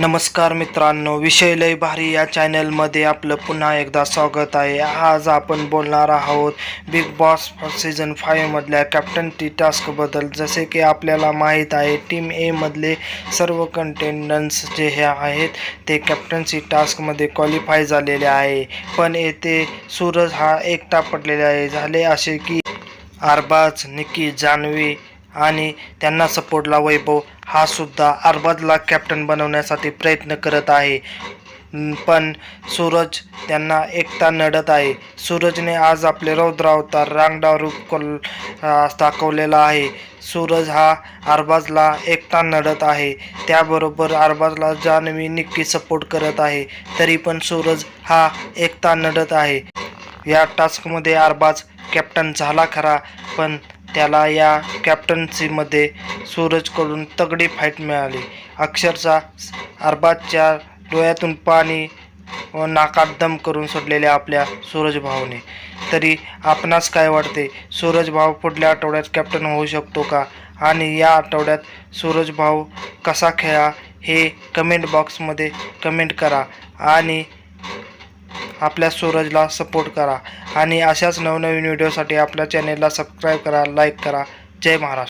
नमस्कार मित्रांनो विषय लय भारी या चॅनलमध्ये आपलं पुन्हा एकदा स्वागत आहे. आज आपण बोलणार आहोत बिग बॉस सीझन फायमधल्या कॅप्टन टी टास्कबद्दल जसे की आपल्याला माहीत आहे टीम एमधले सर्व कंटेंडन्स जे हे आहेत ते कॅप्टन्सी टास्कमध्ये क्वालिफाय झालेले आहे. पण येथे सूरज हा एकटा पडलेला आहे. झाले असे की अरबाज निकी जानवी आणि त्यांना सपोर्टला वैभव हा सुद्धा अरबाजला कॅप्टन बनवण्यासाठी प्रयत्न करत आहे. पण सूरज त्यांना एकटा नडत आहे. सूरजने आज आपले रौद्रावतार रांगडा रूप कोल दाखवलेला आहे. सूरज हा अरबाजला एकटा नडत आहे. त्याबरोबर अरबाजला जानवी निक्की सपोर्ट करत आहे. तरी पण सूरज हा एकटा नडत आहे. या टास्कमध्ये अरबाज कॅप्टन झाला खरा पण त्याला या कॅप्टन्सीमध्ये सूरजकडून तगडी फाईट मिळाली. अक्षरशः अरबाजच्या डोळ्यातून पाणी व नाकात दम करून सोडलेल्या आपल्या सूरजभाऊने तरी आपणास काय वाटते? सूरजभाऊ पुढल्या आठवड्यात कॅप्टन होऊ शकतो का? आणि या आठवड्यात सूरजभाऊ कसा खेळा हे कमेंट बॉक्समध्ये कमेंट करा. आणि आपल्या सूरजला सपोर्ट करा. आणि अशाच नवनवीन व्हिडिओसाठी आपल्या चॅनेलला सबस्क्राईब करा लाईक करा. जय महाराष्ट्र.